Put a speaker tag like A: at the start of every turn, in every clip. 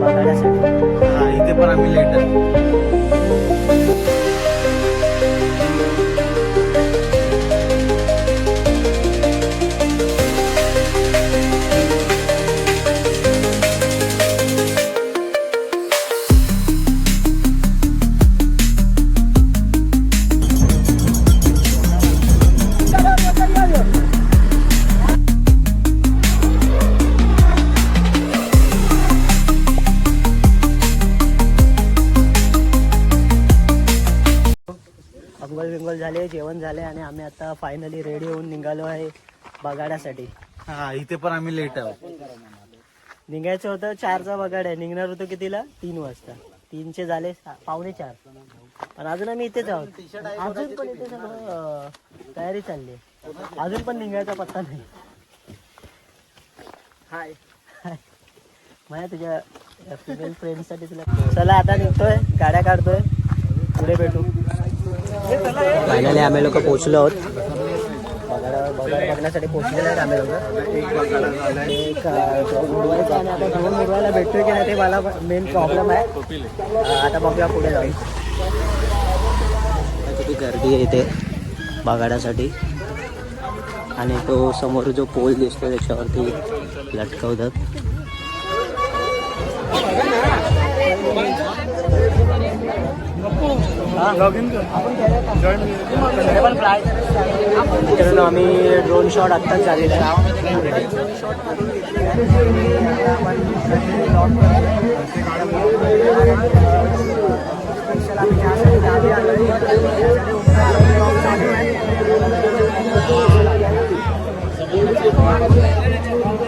A: बघण्यासाठी
B: हा इथे पण आम्ही लेट आहे
A: फायनली रेडी होऊन निघालो आहे बगाड्यासाठी
B: हा इथे पण आम्ही लेट आहोत.
A: निघायचं होतं चारचा बगाड आहे. निघणार होतो कितीला? तीन वाजता. तीनचे झाले सा- पावणे चार. पण अजून आम्ही इथेच आहोत. अजून पण इथे सगळं अं, तयारी चालली आहे. अजून पण निघायचा पत्ता नाही. हाय हाय माझ्या तुझ्या फिमेल फ्रेंडसाठी तुला चला आता निघतोय. गाड्या काढतोय. पुढे भेटू. फायनली आम्ही लोक पोहोचलो आहोत. बघायला बघायला बघण्यासाठी पोहोचलेले आहे आम्ही लोक एक ड्रोन आणि आता ड्रोन उडवायला भेटतोय की नाही ते मला मेन प्रॉब्लेम आहे. आता बघूया पुढे जाऊन. किती गर्दी आहे इथे बघाड्यासाठी आणि तो समोर जो पोल दिसतो त्याच्यावरती लटकवतात. मित्रांनो आम्ही ड्रोन शॉट आत्ताच झालेला आहे तो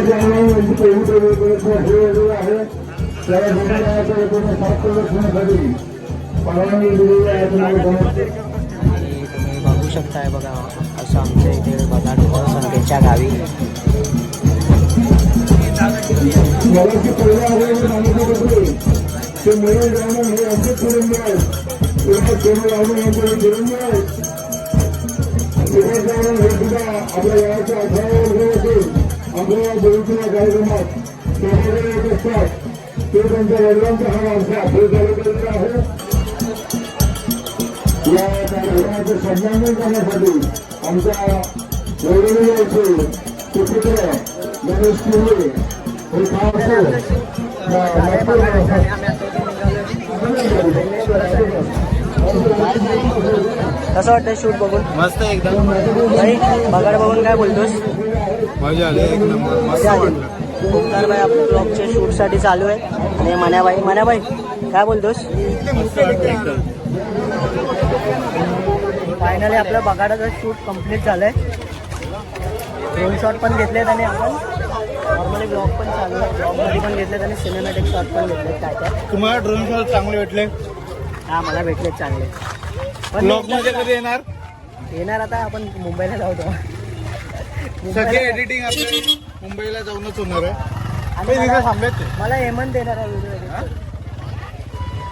C: पहिली आहे सात परवानगी दिलेली आहे
A: तुम्ही बघू शकताय बघा असं आमच्या इथे बघा संख्येच्या गावी
C: ते मिळून जाणं हे आमचेच कुटुंब आहे आपल्या वयाच्या अठरा वर्ष असेल आपल्या देवीच्या कार्यक्रमात सहभागी होत असतात ते त्यांच्या वडिलांचा हा वारसा हे चालू आहे. या कार्यक्रमाचे सन्मान करण्यासाठी आमच्या वडिलांचे सुपुत्र गणेश किल्ले हे
A: कसं वाटतं शूट बघून?
B: मस्त एकदम.
A: भाई बघाड बघून काय बोलतोस?
B: मजा आली एक नंबर मस्त
A: मजा आली.
B: वाटलं.
A: ओंकार भाई आपल्या ब्लॉगचे शूटसाठी चालू आहे. आणि मन्याबाई मन्याबाई काय बोलतोस? फायनली आपल्या बगाडाचं शूट कंप्लीट झालंय. ड्रोन शॉट पण घेतलेत आणि आपण नॉर्मली ब्लॉग पण चालू आहे. ब्लॉगमध्ये पण घेतलेत आणि सिनेमॅटिक शॉट पण घेतलेत. काय काय?
B: तुम्हाला ड्रोन शॉट चांगले भेटले?
A: हा मला भेटलेत चांगले. पण
B: ब्लॉगमध्ये कधी येणार?
A: येणार आता आपण मुंबईला जाऊ तेव्हा.
B: सगळे एडिटिंग आपले मुंबईला जाऊनच होणार आहे. पण इथे
A: मला-
B: थांबलेत ते.
A: मला हेमंत देणार आहे व्हिडिओ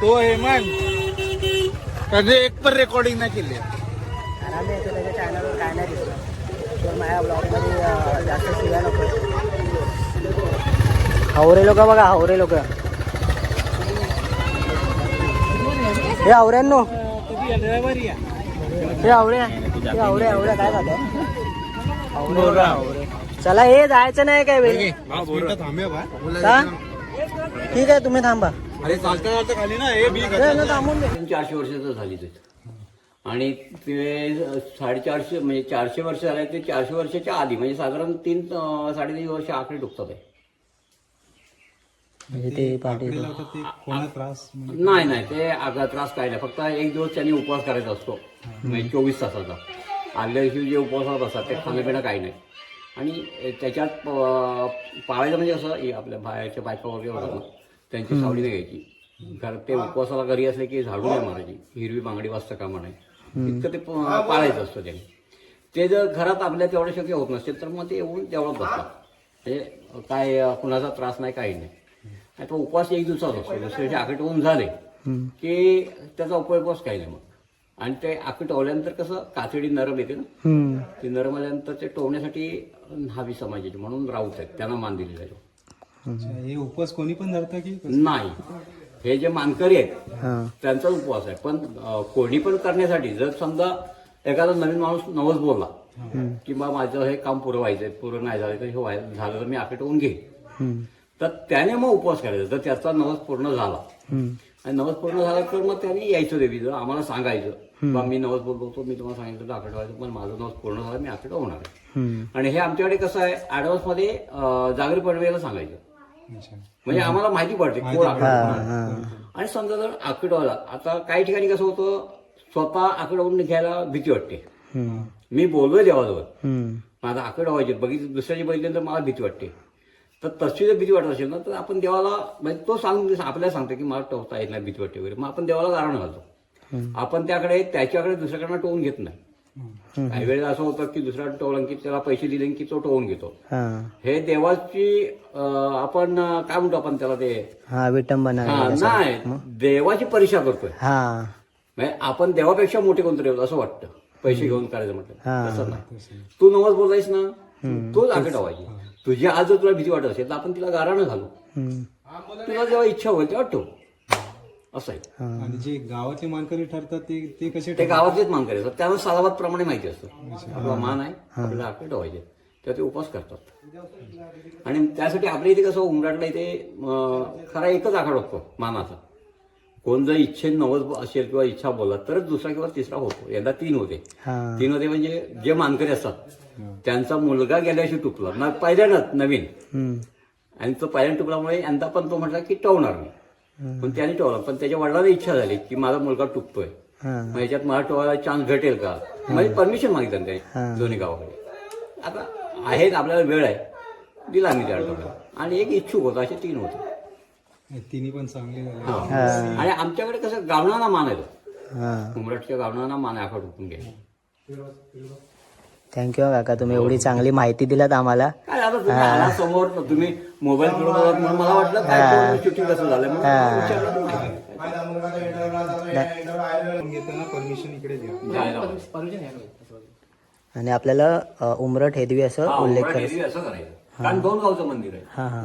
B: तो हेमंत. कधी एक पण रेकॉर्डिंग नाही केली.
A: आराम येतो त्याच्या चॅनलवर काय नाही दिसलं. तर माझ्या ब्लॉगमध्ये जास्त शिवाय नको. हावरे लोक बघा हावरे लोक. हे आवऱ्यांनो. हे आवऱ्या हे आवऱ्या आवऱ्या काय झालं चला हे जायचं नाही काय वेळ का. ठीक आहे तुम्ही थांबा.
B: अरे चालता चालता खाली ना. हे बी
A: ना थांबून
D: चारशे वर्षाचं झाली ते आणि ते साडेचारशे म्हणजे चारशे वर्ष झाले ते चारशे वर्षाच्या आधी म्हणजे साधारण तीन साडेतीन वर्ष आकडे डुबतात आहे
A: म्हणजे ते पाठी
B: कोणा त्रास
D: नाही नाही ते आगा त्रास काय नाही. फक्त एक दिवस त्यांनी उपवास करायचा असतो. म्हणजे चोवीस तासाचा. आदल्या दिवशी जे उपवासात असतात ते खाणंपिणं काही नाही. आणि त्याच्यात पाळायचं म्हणजे हे आपल्या बाहेरच्या बायका वगैरे होतात त्यांची सावली नाही घ्यायची. कारण ते उपवासाला घरी असले की झाडू नाही मारायची. हिरवी बांगडी वाजता कामा नाही इतकं ते पाळायचं असतं त्यांनी ते जर घरात आपल्या तेवढं शक्य होत नसते तर मग ते येऊन तेवढं बसतात. म्हणजे काय कुणाचा त्रास नाही काही नाही. आणि तो उपवास एक दिवसाचा असतो. दुसऱ्या दिवशी आकट होऊन झाले की त्याचा उपवास काही नाही मग. आणि ते आकट टवल्यानंतर कसं कातडी नरम येते ना. ती नरम आल्यानंतर ते टोवण्यासाठी न्हावी समाजाची म्हणून राऊत आहेत त्यांना मान दिलेला आहे तो.
B: हे उपवास कोणी पण धरतं की?
D: नाही. हे जे मानकरी आहेत
A: हा.
D: त्यांचाच उपवास आहे. पण कोणी पण करण्यासाठी जर समजा एखादा नवीन माणूस नवस बोलला किंवा माझं हे काम पुरं व्हायचंय पुरं नाही झालं तर हे व्हाय- झालं तर मी आकट होऊन घेईन. तर त्याने मग उपवास करायचा. जर त्याचा नवस पूर्ण झाला. आणि नवस पूर्ण झाला तर मग त्यांनी यायचं देवीचं आम्हाला सांगायचं. बा मी नवस बोलतो होतो मी तुम्हाला सांगितलं आकट व्हायचं पण माझं नवस पूर्ण झालं मी आकट होणार आहे. आणि हे आमच्याकडे कसं आहे ऍडव्हान्समध्ये जागरी पडवेला सांगायचं. म्हणजे आम्हाला माहिती पडते कोण आकड. आणि समजा जर आकड व्हायला आता काही ठिकाणी कसं होतं स्वतः आकड होऊन घ्यायला भीती वाटते. मी बोललोय देवाजवळ. माझा आकड व्हायचे बघितलं दुसऱ्याची बघितल्यानंतर मला भीती वाटते. तर तशी जर भीती वाटत असेल ना तर आपण देवाला म्हणजे तो सांग आपल्याला सांगतो की मला टोचता येत नाही भीती वाटते वगैरे. मग आपण देवाला गारण घालतो. आपण त्याकडे त्याच्याकडे दुसऱ्याकडनं टोवून घेत नाही. काही वेळेला असं होतं की दुसऱ्या टोवलं की त्याला पैसे दिले की तो टोवून घेतो.
A: हा.
D: हे देवाची आपण काय म्हणतो आपण त्याला ते?
A: हा विटंबना
D: हा. नाही देवाची परीक्षा करतोय.
A: हा.
D: म्हणजे आपण देवापेक्षा मोठे कोणतरी असं वाटतं. पैसे घेऊन करायचं म्हटलं.
A: हा.
D: तसं नाही. तू नवस बोलायस ना? तोच आकडे तुझी आज जर तुला भीती वाटत असेल तर आपण तिला गारानं घालू. तुला जेव्हा इच्छा होईल तेव्हा ठेव. असं आहे.
E: आणि जे गावातले मानकरी ठरतात ते ते कसे
D: ते गावातलेच मान करायचं त्यांना सालाबाद प्रमाणे माहिती असतं. आपला मान आहे आपल्याला आकडे ठेवायचे तेव्हा ते उपवास करतात. आणि त्यासाठी आपल्या इथे कसं उमराटला इथे खरा एकच आकडा असतो मानाचा. कोण जर इच्छे नवस असेल किंवा इच्छा बोलला तरच दुसरा किंवा तिसरा होतो. यंदा तीन होते.
A: हा.
D: तीन होते म्हणजे जे मानकरी असतात त्यांचा मुलगा गेल्याशी टुकला ना पहिल्यानंच नवीन. आणि तो पहिल्या टुकल्यामुळे यंदा पण तो म्हटला की टवणार मी पण त्याने टवला पण त्याच्या वडिलांना इच्छा झाली की माझा मुलगा टुकतोय.
A: हा.
D: मग याच्यात मला टोवायला चान्स भेटेल का? म्हणजे परमिशन मागितलं. त्याने दोन्ही गावाकडे. आता आहेत आपल्याला वेळ आहे. दिला मी त्या टोळ्याला आणि एक इच्छुक होता असे तीन होते.
E: तिन्ही पण चांगले.
D: आणि आमच्याकडे कसं गावणाना मान आहे तो.
A: हा.
D: उमरटच्या गावणाना मान आहे आखा टुकून घ्या
A: थँक्यू काका. तुम्ही एवढी चांगली माहिती दिलात आम्हाला.
D: काय आता तुम्ही आला समोर तुम्ही मोबाईल म्हणून मला वाटलं काय शूटिंग कसं झालं म्हणून
A: हा.
D: विचारलं तुम्हाला.
E: घेताना परमिशन इकडे द्या
D: जायला पाहिजे.
A: आणि आपल्याला अ, उमरट हेदवी असं
D: हा,
A: उल्लेख
D: उमरठ
A: करायचा.
D: देवी असं करायचं. कारण दोन गावचं मंदिर आहे.
A: हा हा.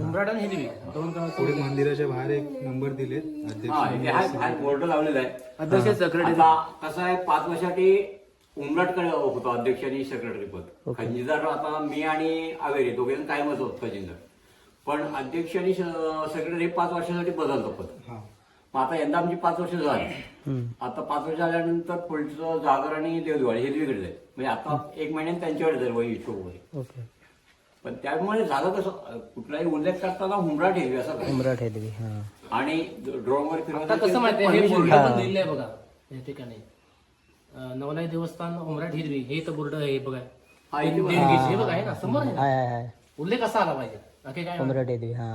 E: पुढे मंदिराच्या बाहेर एक नंबर दिलेत.
D: हा,
E: अध्यक्ष
D: इथे बोर्ड लावलेला आहे. आता कसं आहे पाच वर्षासाठी उमराटकडे होतो अध्यक्ष आणि सेक्रेटरी पद. खजिनदार आता मी आणि आवेरी दोघे कायमच होत खजिनदार पण अध्यक्ष आणि सेक्रेटरी पाच वर्षासाठी बदलतो पद.
E: हा.
D: मग आता यंदा आमची पाच वर्ष झाली. आता पाच वर्ष झाल्यानंतर पुढचं जागर आणि देवदिवाळी हे वेगळे जाईल. म्हणजे आता एक महिन्यात त्यांच्याकडे जाईल वही हिशोब वगैरे
A: ओके.
D: पण त्यामुळे झालं कसं कुठलाही उल्लेख करताना हुमरा ठेवी असं करायचं.
A: उमरट हेदवी हा.
D: आणि ड्रोनवर
F: आता कसं हे आहे बघा या ठिकाणी. नवलाई देवस्थान उमराट हिरवी हे तर बोर्ड आहे बघा.
D: हा बघा.
F: देणगीची हे बघ आहे ना समोर आहे ना.
A: हाय हाय हाय
F: उल्लेख असा आला पाहिजे. बाकी काय?
A: उमरट येते हा.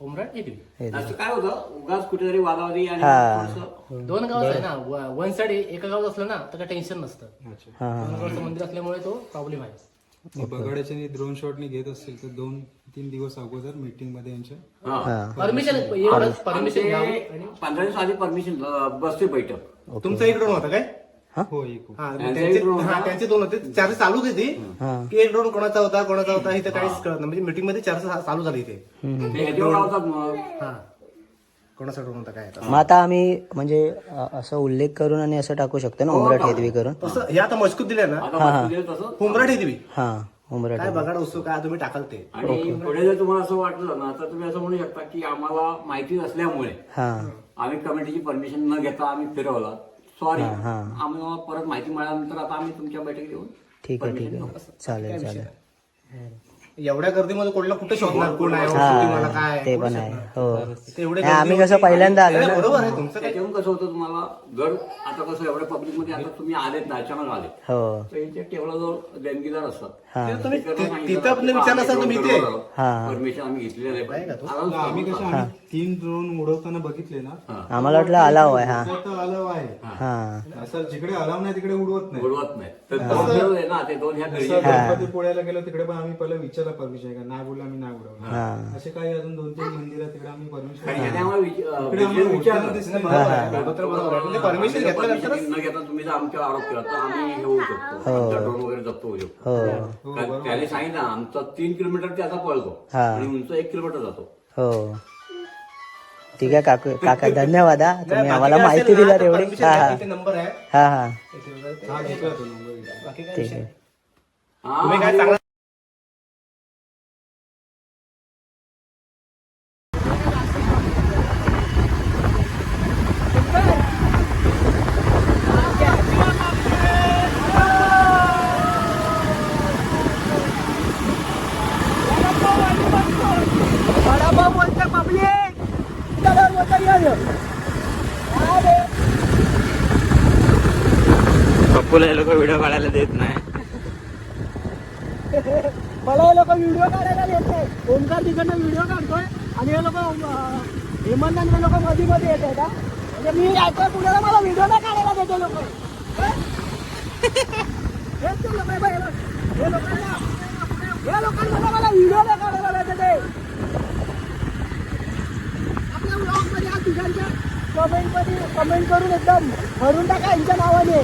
F: उमराट.
D: असं काय होतं उगाच कुठेतरी वादावादी आणि. थोडंसं
F: दोन गाव आहे ना वन साइड एका गावात असलं ना तर काही टेन्शन नसतं.
E: अच्छा.
A: हा
F: दोन गावचं मंदिर असल्यामुळे तो प्रॉब्लेम आहे.
E: ते बगाड्याचे आणि ड्रोन शॉटने घेत असतील तर दोन तीन दिवस अगोदर मीटिंगमध्ये यांच्या
D: हा.
A: हा.
F: परमिशन एवढंच परमिशन घ्यावी आणि
D: पंधरा दिवस आधी परमिशन बसते बैठक.
G: तुमचा एक ड्रोन होता काय?
E: हो? एक
G: हा मग
D: त्यांचा
G: हा, दोन होते. चार्ज चालू होते ती.
A: हा.
G: की एक ड्रोन कोणाचा होता कोणाचा होता हे तर काहीच कळत नाही. म्हणजे मीटिंगमध्ये चार्ज चालू झाली इथे
D: ते ह्याच्यावर लावतात मग.
G: हा. कोणाचा ड्रोन होता काय होता?
A: मग आता आम्ही म्हणजे अ, असं उल्लेख करून आणि असं टाकू शकतो ना उमरट हेदवी करून.
G: तसं हे आता मजकूत दिले ना.
D: आता वस्तू दिलं तसं?
G: हुमराट येते
A: हा उमरट
G: काय बघा उत्सव काय तुम्ही टाकाल ते.
D: आणि पुढे जर तुम्हाला असं वाटलं ना तर तुम्ही असं म्हणू शकता की आम्हाला माहिती नसल्यामुळे
A: हा.
D: आम्ही कमिटीची परमिशन न घेता आम्ही फिरवलं. सॉरी
A: हा, हा.
D: आम्हाला परत माहिती मिळाल्यानंतर आता आम्ही तुमच्या बैठकीत येऊन
A: ठीक आहे ठीक आहे. चालेल चालेल.
G: एवढ्या गर्दीमध्ये कोणाला कुठे शोधणार कोण आहे?
A: हा
G: ओळखी मला काय?
A: ते पण आहे. हो.
G: ते एवढे
A: नाही, आम्ही कसं पहिल्यांदा आलो ना.
G: बरोबर आहे तुमचं काय?
D: त्याच्यावरून कसं होतं तुम्हाला? जर आता कसं एवढ्या पब्लिकमध्ये आता तुम्ही आलेत ना अचानक आले
A: हो.
D: तर यांच्या टेबलाजवळ देणगीदार असतात.
A: हा.
G: तुम्ही ति- तिथं आपलं विचारलं असतं तुम्ही ते
A: हा.
D: परमिशन आम्ही घेतलेलं आहे
E: तर आम्ही कसे आम्ही तीन ड्रोन उडवताना बघितले ना
A: आम्हाला वाटलं अलाव आहे हा.
E: तर अलाव आहे.
A: हा.
E: असं जिकडे अलाव नाही तिकडे उडवत नाही.
D: बोलवत नाही. तर दोन जण आहे ना ते दोन ह्या
E: जसं
D: गरजेचे
E: गणपती पोळ्याला गेलो तिकडे पण आम्ही पहिलं विचारलं परमिशन का नाही बोललं आम्ही नाही उडवलं.
A: हा.
E: असे काही अजून दोन तीन मंदिर आहेत तिकडे आम्ही परमिशन
D: ह्याने आम्हाला विच- अं, विचारलं.
G: आहे. आहे. परमिशन
D: permission न घेता तुम्ही जर आमच्यावर आरोप केला तर आम्ही हे होऊ शकतो. आमचा ड्रोन वगैरे जप्त होऊ शकतो.
A: हो.
D: कारण त्याने सांगितलं आमचा तीन किलोमीटर त्याचा पळतो.
A: हा.
D: आणि उंच एक किलोमीटर जातो.
A: हो. ठीक आहे काकू काका धन्यवाद हा. तुम्ही आम्हाला माहिती
G: तर
A: एवढी. हा हा.
G: नंबर आहे.
A: हा हा.
E: हा घेतला तो नंबर.
G: बाकी काय
A: ठीक आहे
D: हा,
G: काय
B: हे लोक व्हिडिओ काढायला देत नाही.
A: मला हे लोक व्हिडिओ काढायला देत नाही. ओमकार तिकडनं व्हिडिओ काढतोय आणि हे लोक हेमंत आणि लोक मध्ये मध्ये येत आहेत म्हणजे मी जायचोय कुणाला मला व्हिडिओ नाही काढायला देते लोक. हेच ते लोक हे लोकांना हे लोकांना मला व्हिडिओ नाही काढायला देते आपल्या ब्लॉगमध्ये आज कमेंटमध्ये कमेंट करून एकदम भरून टाका यांच्या नावाने.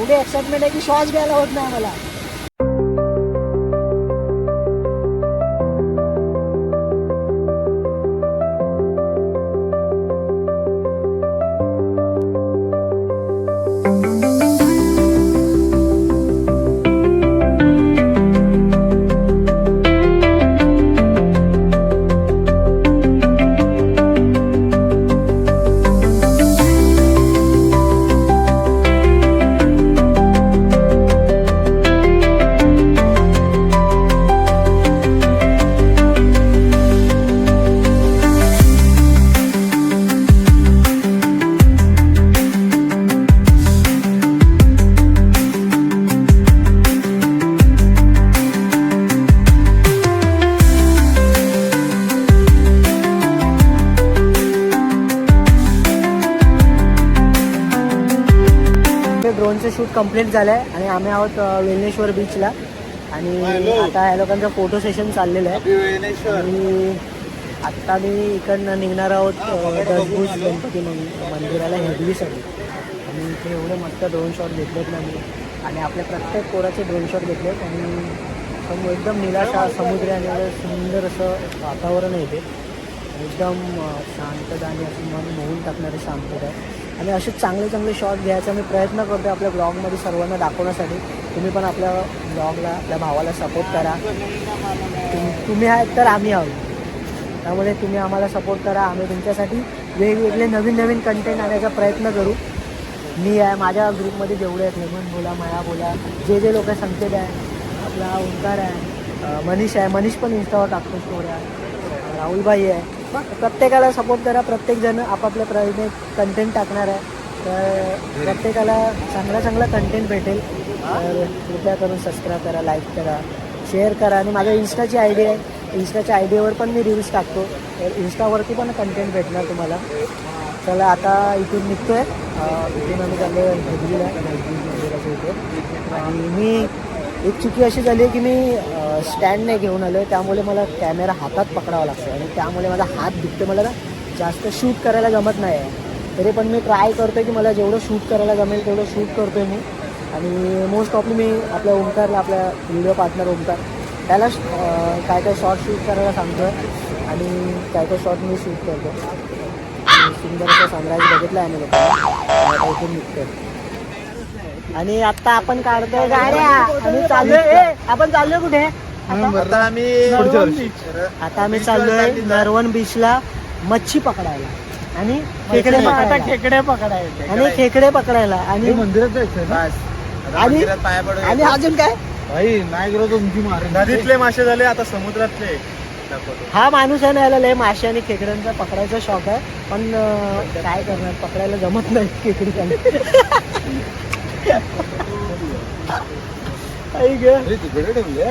A: एवढी एक्साइटमेंट आहे की श्वास घ्यायला होत नाही मला ड्रोनचं शूट कंप्लीट झालं आहे आणि आम्ही आहोत अ, वेल्लेश्वर बीचला आणि आता या लोकांचं फोटो सेशन चाललेलं आहे. आणि आत्ता मी इकडनं निघणार आहोत दसभूज गणपती मंदिराला हेदवीसाठी आणि इथे एवढे मस्त ड्रोन शॉट घेतलेत ना मी. आणि आपल्या प्रत्येक पोराचे ड्रोन शॉट घेतलेत. आणि एकदम निराशा समुद्र आणि एवढं सुंदर असं वातावरण आहे इथे. एकदम शांतता आणि असं मन मोहून टाकणारे शांतता आहे. आणि असे चांगले चांगले शॉट घ्यायचा मी प्रयत्न करतो आपल्या ब्लॉगमध्ये सर्वांना दाखवण्यासाठी. तुम्ही पण आपल्या ब्लॉगला आपल्या भावाला सपोर्ट करा. तुम्ही आहेत तर आम्ही आहोत. त्यामुळे तुम्ही आम्हाला सपोर्ट करा. आम्ही तुमच्यासाठी वेगवेगळे नवीन नवीन कंटेंट आणायचा प्रयत्न करू. मी आहे माझ्या ग्रुपमध्ये जेवढे आहेत लेमन बोला माया बोला जे जे लोक संकेत आहे आपला ओंकार आहे मनीष आहे मनीष पण इंस्टावर टाकतो स्टोऱ्या राहुलबाई आहे. प्रत्येकाला सपोर्ट करा. प्रत्येकजण आपापल्या प्रयत्न कंटेंट टाकणार आहे. तर प्रत्येकाला चांगला चांगला कंटेंट भेटेल. तर कृपया करून सबस्क्राईब करा लाईक करा शेअर करा. आणि माझ्या इन्स्टाची आय डी आहे. इन्स्टाच्या आय डीवर पण मी रील्स टाकतो. तर इन्स्टावरती पण कंटेंट भेटणार तुम्हाला. चला आता इथून निघतो आहे इथून आम्ही चाललो भजलीला इथे आणि मी एक चुकी अशी झाली आहे की मी स्टँड नाही घेऊन आलो आहे त्यामुळे मला कॅमेरा हातात पकडावा लागतो आणि त्यामुळे माझा हात दुखते मला ना जास्त शूट करायला जमत नाही आहे तरी पण मी ट्राय करतो आहे की मला जेवढं शूट करायला जमेल तेवढं शूट करतो आहे मी. आणि मोस्ट ऑफली मी आपल्या ओंकारला आपल्या व्हिडिओ पार्टनर ओमकार त्याला काय काय शॉर्ट शूट करायला सांगतो आहे आणि काय काय शॉर्ट मी शूट करतो सुंदर असं सनराईज बघितलं आहे आम्ही इथून निघतोय. आणि आता आपण काढतोय गाड्या. आणि चाललोय. आपण चाललोय कुठे? आता
B: आता आम्ही
A: नरवण बीच. आता आम्ही चाललोय नरवण बीचला मच्छी पकडायला. आणि खेकडे पकडायला.
B: खेकडे पकडायचे
A: आणि खेकडे पकडायला. आणि
B: मंदिरात जायचं
A: आणि
B: मंदिरात पाया पडून
A: आणि अजून काय?
B: भाई नाही गेलो
G: नदीतले मासे झाले आता समुद्रातले. दाखवतो.
A: हा माणूस आहे ना याला लय मासे आणि खेकड्यांचा पकडायचा शौक आहे. पण अं, काय करणार? पकडायला जमत नाही खेकडी आई ग.
B: तिकडे ठेवले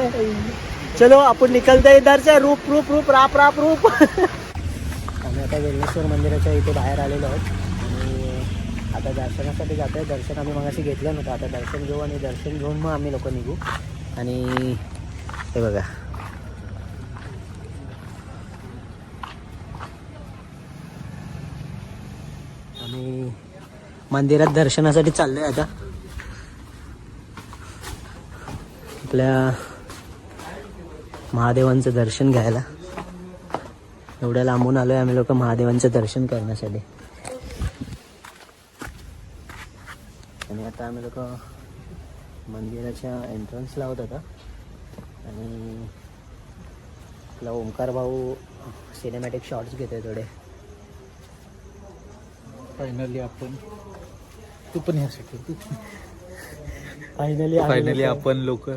A: चलो आपण निकलते इधरचे. रूप रूप रूप राप राप रूप. आम्ही आता वेल्लेश्वर मंदिराच्या इथे बाहेर आलेलो आहोत. आणि आता दर्शनासाठी जातोय. दर्शन आम्ही मगाशी घेतलं नव्हतं. आता दर्शन घेऊ आणि दर्शन घेऊन मग आम्ही लोक निघू. आणि हे बघा. आम्ही मंदिरात दर्शनासाठी चाललोय आता. आपल्या महादेवांचं दर्शन घ्यायला. एवढ्या लांबून आलोय आम्ही लोक महादेवांचं दर्शन करण्यासाठी. आणि आता आम्ही लोक मंदिराच्या एंट्रन्सला आहोत आता. आणि आपला ओंकार भाऊ सिनेमॅटिक शॉट्स घेतोय थोडे.
B: फायनली आपण तू पण ह्यासाठी
A: फायनली
B: फायनली आपण लोक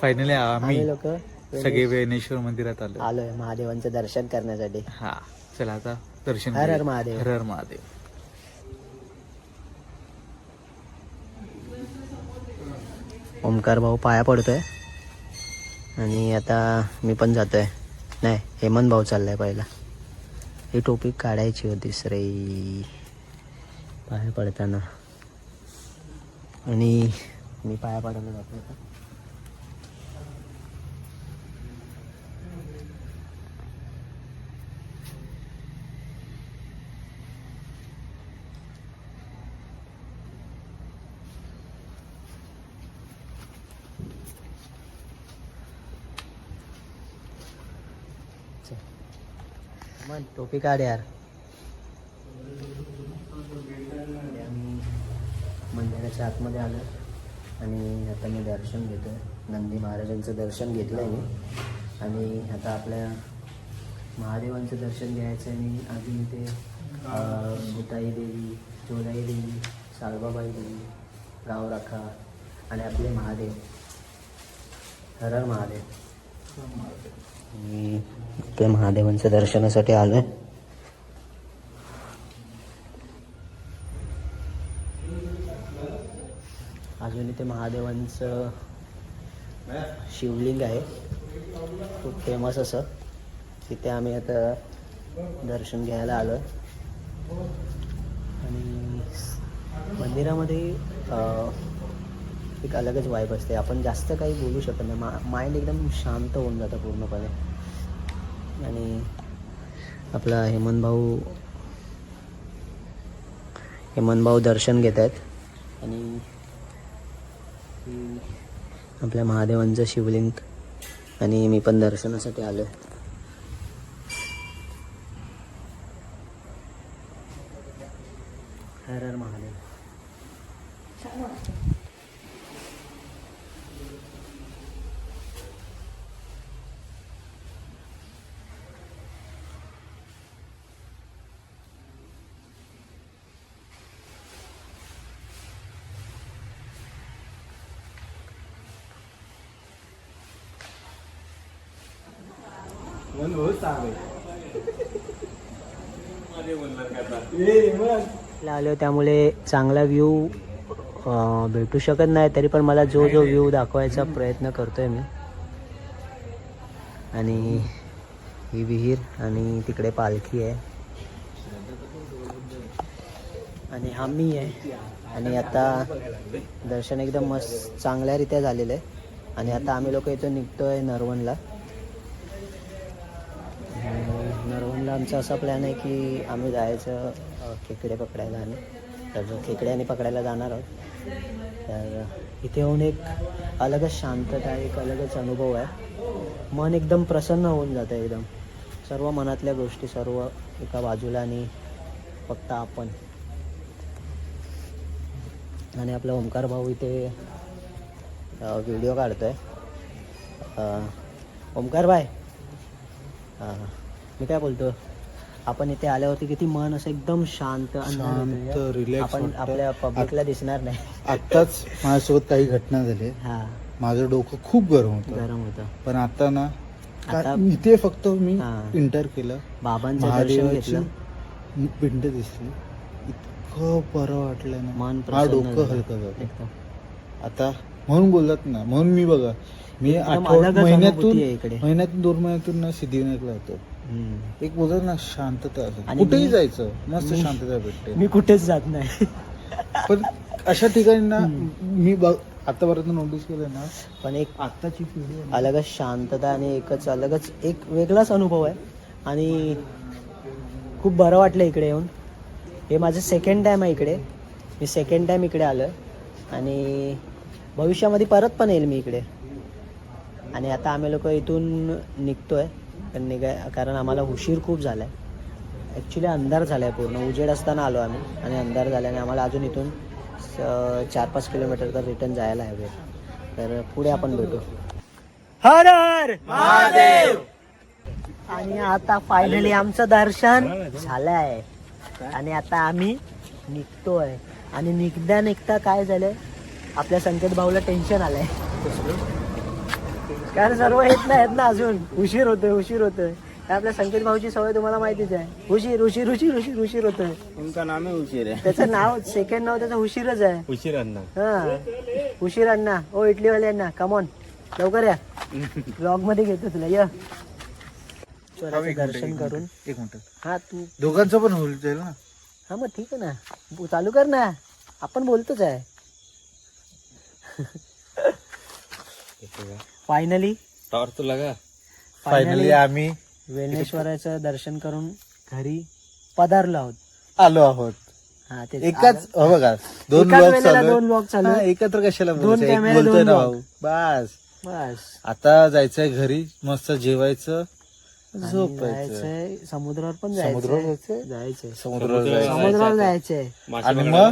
B: फायनली आम्ही
A: लोक
B: सगळे वेणेश्वर मंदिरात आलो
A: आलोय महादेवांचं दर्शन करण्यासाठी.
B: हा चला आता दर्शन
A: हर हर. महादेव.
B: हर हर महादेव.
A: ओमकार भाऊ पाया पडतोय. आणि आता मी पण जातोय. नाही हेमंत भाऊ चाललाय पहिला. ही टोपी काढायची होतीस रे पाया पडताना. आणि मी पाया पडायला जातो आता मग टोपी काढ यार. आम्ही मंदिराच्या आतमध्ये आलो आणि आता मी दर्शन घेतोय. नंदी महाराजांचं दर्शन घेतलं आहे मी. आणि आता आपल्या महादेवांचं दर्शन घ्यायचं आणि अजून इथे भूताई देवी जोलाई देवी साळबाबाई देवी गावराखा आणि आपले महादेव. हर हर महादेव. मी आपल्या महादेवांच्या दर्शनासाठी आलोय. अजून इथे महादेवांचं शिवलिंग आहे. खूप फेमस असं. तिथे आम्ही आता दर्शन घ्यायला आलो आणि मंदिरामध्ये एक अलगच वाईब असते. आपण जास्त काही बोलू शकत नाही. मा माइंड एकदम शांत होऊन जातं पूर्णपणे. आणि आपला हेमंत भाऊ हेमंत भाऊ दर्शन घेत आहेत. आणि आपल्या महादेवांचं शिवलिंग. आणि मी पण दर्शनासाठी आलो आहे हर हर महादेव
G: मन बहुत चांगले
A: आलो त्यामुळे चांगला व्ह्यू भेटू शकत नाही. तरी पण मला जो जो व्ह्यू दाखवायचा प्रयत्न करतोय मी. आणि ही विहीर आणि तिकडे पालखी आहे. आणि हा मी आहे. आणि आता दर्शन एकदम मस्त चांगल्यारीत्या झालेलं आहे. आणि आता आम्ही लोक इथं निघतोय नरवणला आणि नरवणला आमचा असा प्लॅन आहे की आम्ही जायचं खेकडे पकडायला आणि तर खेकडे आणि पकडायला जाणार आहोत. तर इथे येऊन एक अलगच शांतता एक अलगच अनुभव आहे. मन एकदम प्रसन्न होऊन जातं एकदम. सर्व मनातल्या गोष्टी सर्व एका बाजूला आणि फक्त आपण. आणि आपला ओंकार भाऊ इथे व्हिडिओ काढतोय. आहे ओंकार भाई हां मी काय बोलतो आपण इथे आल्यावरती किती मन असं एकदम शांत होतं.
B: relax
A: आपण. आपल्या पब्लिकला दिसणार नाही.
B: आत्ताच माझ्यासोबत काही घटना झाली.
A: हा.
B: माझं डोकं खूप गरम होतं.
A: गरम होतं.
B: पण आता ना
A: आता-
B: इथे फक्त मी. इंटर केलं.
A: बाबांचं दर्शन घेतलं.
B: पिंड दिसली. इतकं बरं वाटलं ना.
A: मन
B: डोकं. हलकं झालं.
A: एकदम.
B: आता म्हणून बोलत ना म्हणून मी बघा मी
A: एकदम
B: आठवड
A: अलगच
B: महिन्यातून. महिन्यातून दोन महिन्यातून ना सिद्धिविनायकला येतो. एक बोलत ना शांतता. असते. कुठेही जायचं मस्त शांतता भेटते.
A: मी कुठेच जात नाही.
B: पण अशा ठिकाणी ना मी आतापर्यंत नोटीस केलं ना
A: पण एक
B: आत्ताची पिढी
A: अलगच शांतता आणि एकच अलगच एक वेगळाच अनुभव आहे. आणि खूप बरं वाटलं इकडे येऊन. हे माझं सेकंड टाईम आहे इकडे. मी सेकंड टाईम इकडे आलो आणि भविष्यामध्ये परत पण येईल मी इकडे. आणि आता आम्ही लोक इथून निघतो आहे निघाय कारण आम्हाला उशीर खूप झाला आहे ॲक्च्युली अंधार झाला आहे पूर्ण. उजेड असताना आलो आम्ही. आणि अंधार झाला आणि आम्हाला अजून इथून स- चार पाच किलोमीटर तर रिटर्न जायला हवे. तर पुढे आपण भेटू. हर हर! महादेव! आणि आता फायनली आमचं दर्शन झालंय. आणि आता आम्ही निघतोय. आणि निघता निघता काय झालंय? आपल्या संकेत भाऊला टेन्शन आलंय. कारण सर्व येत नाहीत ना अजून. उशीर होतोय उशीर होतोय. आपल्या संकेत भाऊची सवय तुम्हाला माहितीच आहे. उशीर उशीर उशीर उशीर उशीर होतोय.
G: उनका नाम है उशीर है
A: त्याचं नाव सेकंड नाव त्याचं उशीरच आहे.
G: उशीर अन्ना
A: हा. उशीर अण्णा. ओ इडलीवाले अण्णा. कमॉन लवकर या. ब्लॉगमध्ये घेतो तुला. या. दर्शन करून.
B: एक मिनिट
A: हा तू.
B: दोघांचं पण होईल जाईल ना?
A: हा मग ठीक आहे ना. चालू कर ना. आपण बोलतोच आहे. फायनली
G: टॉर तो लगा.
B: फायनली आम्ही
A: वेल्नेश्वराचं दर्शन करून घरी पधारलो आहोत.
B: आलो आहोत.
A: हा ते
B: एकाच हो बघा दोन
A: एकाच
B: ब्लॉग
A: वेळेला
B: चालू
A: दोन vlog चालू
B: हा,
A: आहेत.
B: एकत्र कशाला
A: दोन
B: बोलायचं? एक
A: camera,
B: बोलतोय
A: दोन
B: ना
A: vlog.
B: भाऊ. बस.
A: बस.
B: आता जायचंय घरी मस्त जेवायचं
A: आणि
B: झोपायचं.
A: जायचंय समुद्रावर पण
B: समुद्रावर
A: जायचंय.
B: जायचंय?
A: जायचंय.
B: समुद्रावर जायचं
A: समुद्रावर जायचंय.
B: आणि मग?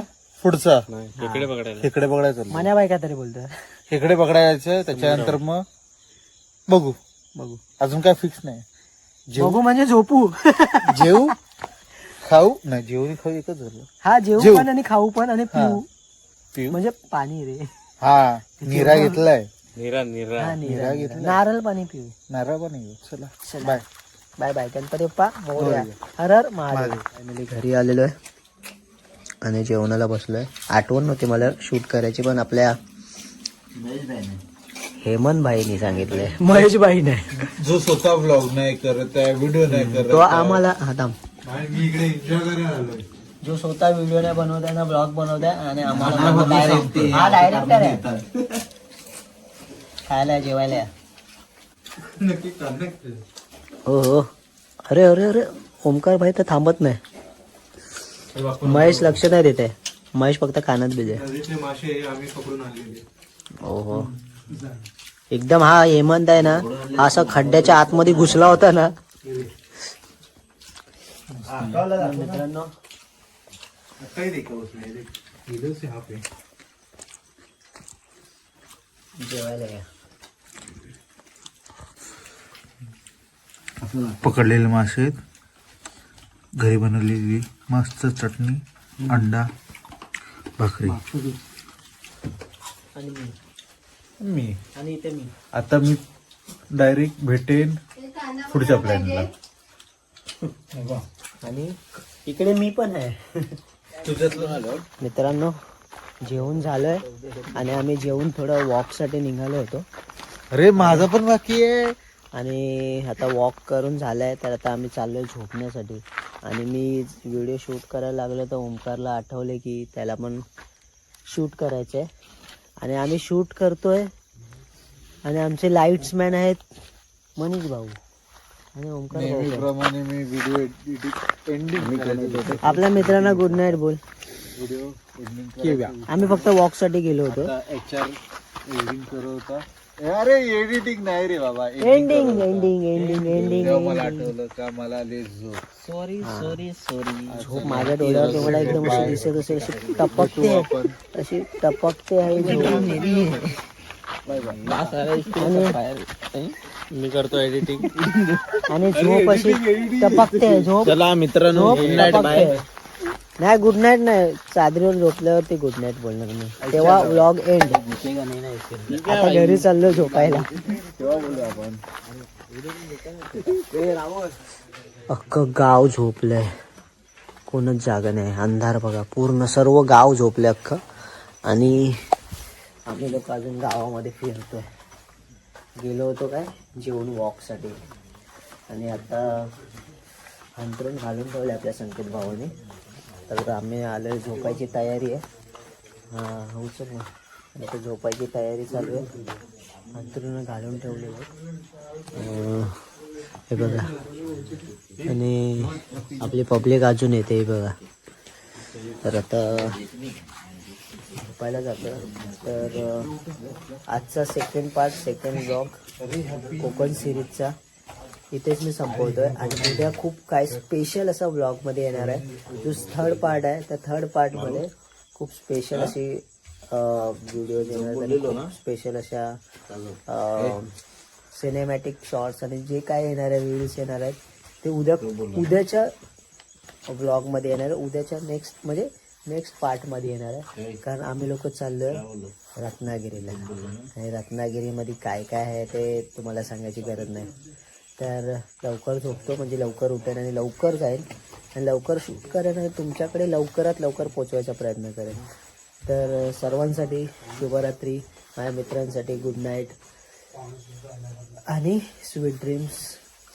B: पुढचा.
G: खेकडे पकडायला.
B: खेकडे बघायचं
A: मन्या बायका तरी बोलतोय.
B: खेकडे पकडायचं त्याच्यानंतर मग बघू.
A: बघू.
B: अजून काय फिक्स नाही. जेवू?
A: बघू म्हणजे झोपू.
B: जेवू? खाऊ? नाही जेवू खाऊ एकच झालं.
A: हा जेवू
B: जेवू.
A: पण आणि खाऊ पण आणि पिऊ.
B: पिऊ?
A: म्हणजे पाणी रे.
B: हा निरा घेतलाय.
G: निरा निरा.
A: हा
B: निरा
A: निरा
B: घेतला.
A: नारळ पाणी पिऊ.
B: नारळ पण घेऊ चला.
A: चला.
B: Bye.
A: Bye bye. Ganpati Bappa Morya. Har Har Mahadev. घरी आलेलो आहे आणि जेवणाला बसलोय. आठवण नव्हती मला शूट करायची पण आपल्या हेमंत भाईनी सांगितलंय. महेश भाई नाही
B: जो स्वतः ब्लॉग नाही करत आहे व्हिडिओ नाही करत
A: तो
B: आहे.
A: आम्हाला हा थांब.
B: आणि मी इकडे एन्जॉय करायला आलोय.
A: जो स्वतः व्हिडिओ नाही बनवताय ना ब्लॉग बनवताय आणि आम्हाला direct- हा डायरेक्टर आहे खायला जेवायला या.
B: नक्की कनेक्ट
A: हो हो. अरे अरे अरे. ओमकार भाई तर थांबत नाही. महेश लक्ष नाही देत आहे महेश फक्त कानात बिजे
E: नदीतले मासे आम्ही पकडून आणलेले.
A: हो हो एकदम हा हेमंत आहे ना हा असा खड्ड्याच्या आतमध्ये घुसला होता ना. मित्रांनो.
B: पकडलेले मासे आहेत. घरी बनवलेली मस्त चटणी अंडा भाकरी.
A: मी.
B: आता मी डायरेक्ट भेटेन पुढच्या प्लॅनला.
A: आणि इकडे मी पण आहे. मित्रांनो जेवण झालंय आणि आम्ही जेवून थोडं वॉकसाठी निघालो होतो.
B: अरे माझं पण बाकी आहे.
A: आणि आता वॉक करून झालाय तर आता आम्ही चाललोय झोपण्यासाठी. आणि मी व्हिडिओ शूट करायला लागलो तर ओमकारला आठवले की त्याला पण शूट करायचं आहे आणि आम्ही शूट करतोय. आणि आमचे लाईट्समॅन आहेत मनीष भाऊ. आणि ओमकार
B: मी व्हिडिओ एंडिंग
A: आपल्या मित्रांना गुड नाईट बोल.
B: व्हिडिओ एंडिंग
A: आम्ही फक्त वॉकसाठी गेलो होतो.
B: एच आर एडिटिंग करत होता. अरे एडिटिंग नाही रे बाबा
A: एंडिंग एंडिंग एंडिंग
B: तेव्हा मला
A: एंडिंग
B: आठवलं का मला लेट झोप.
A: सॉरी सॉरी सॉरी झोप माझ्या डोळ्यावर तुम्हाला एकदम अशी दिसत असेल अशी टपकते. अशी टपकते आहे
B: मी करतो एडिटिंग
A: आणि झोप अशी टपकते झोप
B: चला मित्रांनो
A: झोप टपकते. नाही गुड नाईट नाही. चादरीवर झोपल्यावरती गुड नाईट बोलणार मी. तेव्हा व्लॉग एंड आता घरी चाललो झोपायला. अख्खं गाव झोपलंय. कोणच जागा नाही. अंधार बघा. पूर्ण सर्व गाव झोपले अख्खं. आणि आम्ही लोक अजून गावामध्ये फिरतोय. गेलो होतो काय? जेवण वॉकसाठी. आणि आता अंतरून घालून ठेवले आपल्या संकेत भावाने. तर आम्ही आलो झोपायची तयारी आहे. हां उचल सर मग आता झोपायची तयारी चालू आहे. अंतरून घालून ठेवलेलं हे बघा. आणि आपली पब्लिक अजून येते हे बघा. तर आता झोपायला जातं तर आजचा second part second blog Konkan सिरीजचा इथेच मी संपवतोय. आणि उद्या खूप काय स्पेशल असा ब्लॉगमध्ये येणार आहे. जो थर्ड पार्ट आहे त्या थर्ड पार्टमध्ये खूप स्पेशल अशी व्हिडिओ येणार स्पेशल अशा सिनेमॅटिक शॉर्ट्स आणि जे काय येणार आहे व्हिडिओज येणार आहेत ते उद्या उद्याच्या ब्लॉगमध्ये येणार आहे. उद्याच्या नेक्स्ट म्हणजे नेक्स्ट पार्टमध्ये येणार आहे. कारण आम्ही लोक चाललोय रत्नागिरीला. आणि रत्नागिरीमध्ये काय काय आहे ते तुम्हाला सांगायची गरज नाही. तर लवकर झोपतो म्हणजे लवकर उठेन आणि लवकर जाईन. आणि लवकर शूट करेन आणि तुमच्याकडे लवकरात लवकर पोचवायचा प्रयत्न करेन. तर सर्वांसाठी शुभरात्री माझ्या मित्रांसाठी गुड नाईट आणि स्वीट ड्रीम्स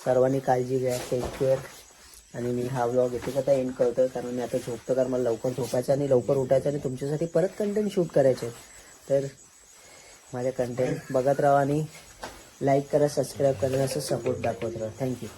A: सर्वांनी काळजी घ्या टेक केअर आणि मी हा व्लॉग इथे आता एंड करतो कारण मी आता झोपतो कारण मला लवकर झोपायचं आणि लवकर उठायचं आणि तुमच्यासाठी परत कंटेंट शूट करायचे. तर माझ्या कंटेंट बघत राहा आणि लाईक करा सबस्क्राईब करा असं सपोर्ट दाखवत राहा. थँक्यू